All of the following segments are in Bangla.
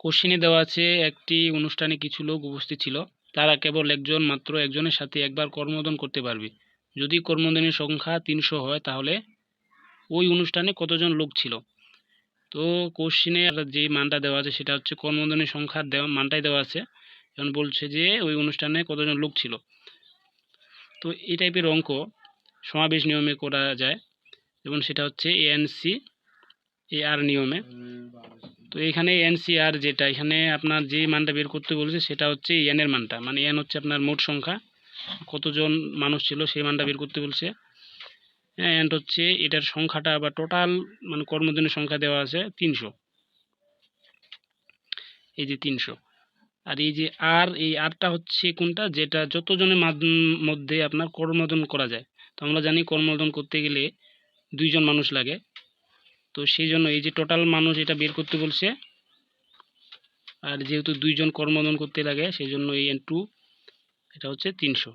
কোশ্চিনে দেওয়া আছে, একটি অনুষ্ঠানে কিছু লোক উপস্থিত ছিল। তারা কেবল একজন মাত্র একজনের সাথে একবার কর্মোদন করতে পারবে। যদি কর্মদিনের সংখ্যা তিনশো হয়, তাহলে ওই অনুষ্ঠানে কতজন লোক ছিল? তো কোশ্চিনে যে মানটা দেওয়া আছে, সেটা হচ্ছে কর্মদিনের সংখ্যা দেওয়া, মানটাই দেওয়া আছে। এখন বলছে যে ওই অনুষ্ঠানে কতজন লোক ছিল? তো এই টাইপের অঙ্ক সমাবেশ নিয়মে করা যায়। এবং সেটা হচ্ছে এএনসি এ আর নিয়মে। তো এখানে এনসিআর যেটা, এখানে আপনার যে মানটা বের করতে বলেছে সেটা হচ্ছে এন এর মানটা। মানে এন হচ্ছে আপনার মোট সংখ্যা, কতজন মানুষ ছিল সেই মানটা বের করতে বলছে। হ্যাঁ এন্ড হচ্ছে এটার সংখ্যাটা বা টোটাল মানে কর্মদিনের সংখ্যা দেওয়া আছে তিনশো। এই যে তিনশো। আর এই যে আর এই আরটা হচ্ছে কোনটা? যেটা যতজনের মধ্যে আপনার কর্মদন করা যায়। তো আমরা জানি কর্মদন করতে গেলে দুইজন মানুষ লাগে। তো সেই জন্য এই যে টোটাল মানুষ এটা বের করতে বলছে, আর যেহেতু দুইজন কর্মদন করতে লাগে, সেই জন্য এই এন টু এটা হচ্ছে তিনশো।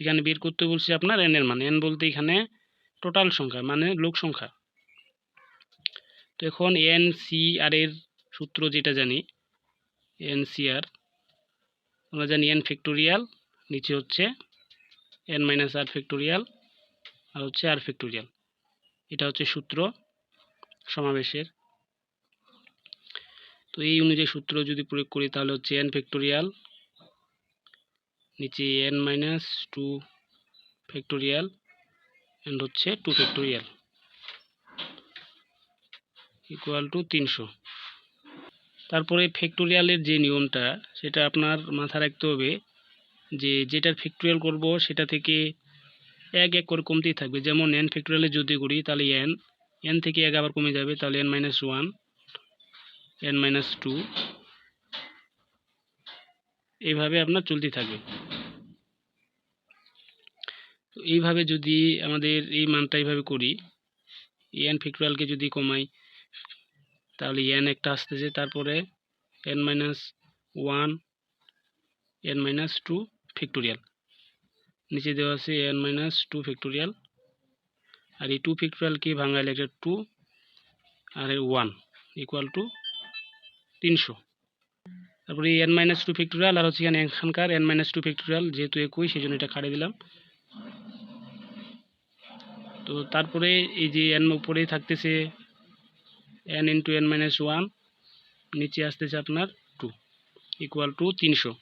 এখানে বের করতে বলছে আপনার এন এর মান। এন বলতে এখানে টোটাল সংখ্যা মানে লোক সংখ্যা। তো এখন এন সি আর এর সূত্র যেটা জানি এন সি আর আমরা জানি এন ফ্যাক্টোরিয়াল নিচে হচ্ছে এন মাইনাস আর ফ্যাক্টোরিয়াল আর হচ্ছে আর ফ্যাক্টোরিয়াল এটা হচ্ছে সূত্র। সমাবেশের। তো এই অনুযায়ী সূত্র যদি প্রয়োগ করি তাহলে হচ্ছে এন ফ্যাক্টোরিয়াল নিচে n minus two factorial and হচ্ছে টু ফ্যাক্টোরিয়াল ইকুয়াল টু তিনশো। তারপরে ফ্যাক্টোরিয়ালের যে নিয়মটা, সেটা আপনার মাথায় রাখতে হবে যে যেটার ফ্যাক্টোরিয়াল করব সেটা থেকে এক এক করে কমতেই থাকবে। যেমন এন ফ্যাক্টোরিয়ালে যদি করি তাহলে এন এন থেকে এক আবার কমে যাবে, তাহলে n minus one n minus two এইভাবে আপনার চলতে থাকবে। তো এইভাবে যদি আমাদের এই মানটা এইভাবে করি এন ফ্যাক্টোরিয়ালকে যদি কমাই, তাহলে এন একটা আসতেছে, তারপরে n minus one n minus two factorial নিচে দেওয়া আছে এন মাইনাস টু ফ্যাক্টোরিয়াল আর এই টু ফ্যাক্টোরিয়ালকে ভাঙাইলে এটা টু আর ওয়ান ইকুয়াল টু তিনশো। তারপরে এই এন মাইনাস টু ফ্যাক্টোরিয়াল আর হচ্ছে এখানে এখানকার এন মাইনাস টু ফ্যাক্টোরিয়াল যেহেতু একই সেই জন্য এটা কাটে দিলাম। তো তারপরে এই যে এন উপরেই থাকতেছে n into n minus one নিচে আসতেছে আপনার টু ইকুয়াল টু তিনশো।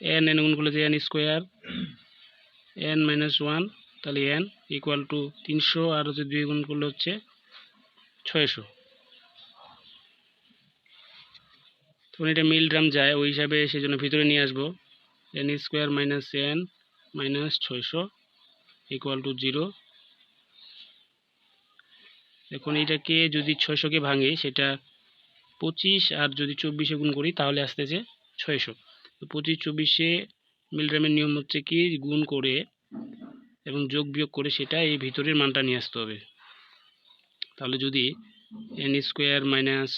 এন এন গুণগুলো যে n square n minus one তাহলে এন ইকুয়াল টু তিনশো আর হচ্ছে দুই গুণ করলে হচ্ছে ছয়শো। তখন এটা মিল ড্রাম যায়, ওই হিসাবে সেই জন্য ভিতরে নিয়ে আসব। N square minus n minus ছয়শো ইকুয়াল টু জিরো এখন এটাকে যদি ছয়শোকে ভাঙে, সেটা পঁচিশ আর যদি চব্বিশে গুণ করি, তাহলে আসতেছে ছয়শো। তো পঁচিশ, চব্বিশে মিলগ্রামের নিয়ম হচ্ছে কি? গুণ করে এবং যোগ বিয়োগ করে সেটা এই ভিতরের মানটা নিয়ে আসতে হবে। তাহলে যদি এন স্কোয়ার মাইনাস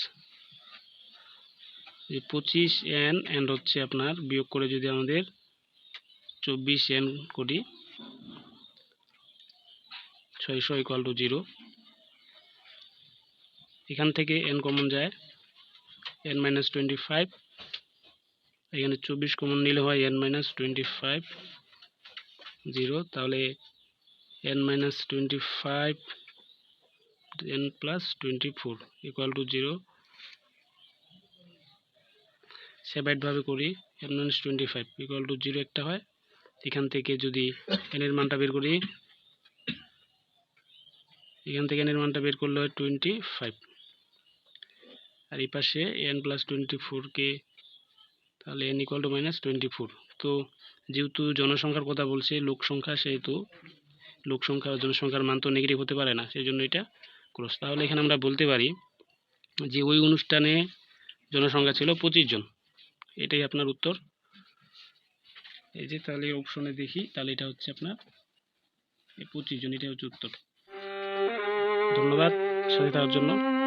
পঁচিশ এন অ্যান্ড হচ্ছে আপনার বিয়োগ করে যদি আমাদের চব্বিশ এন করি, ছয়শো ইকুয়াল টু জিরো এখান থেকে এন কমন যায় এন মাইনাস টোয়েন্টি ফাইভ এখানে চব্বিশ কমন নিলে হয় n minus twenty five zero, তাহলে n minus twenty five n plus twenty four equal to zero সেপারেটভাবে করি n minus twenty five equal to zero একটা হয়। এখান থেকে যদি এন এর মানটা বের করি, এখান থেকে এন এর মানটা বের করলে হয় টোয়েন্টি ফাইভ আর এই পাশে এন প্লাস টোয়েন্টি ফোরকে তাহলে n equal to minus twenty four তো যেহেতু জনসংখ্যার কথা বলছে, লোক সংখ্যা সেহেতু, লোক সংখ্যা, জনসংখ্যার মান তো নেগেটিভ হতে পারে না, সেই জন্য এটা ক্রস তাহলে এখানে আমরা বলতে পারি যে ওই অনুষ্ঠানে জনসংখ্যা ছিল পঁচিশ জন। এটাই আপনার উত্তর। এই যে তাহলে অপশনে দেখি, তাহলে এটা হচ্ছে আপনার পঁচিশ জন, এটাই হচ্ছে উত্তর। ধন্যবাদ সাথে থাকার জন্য।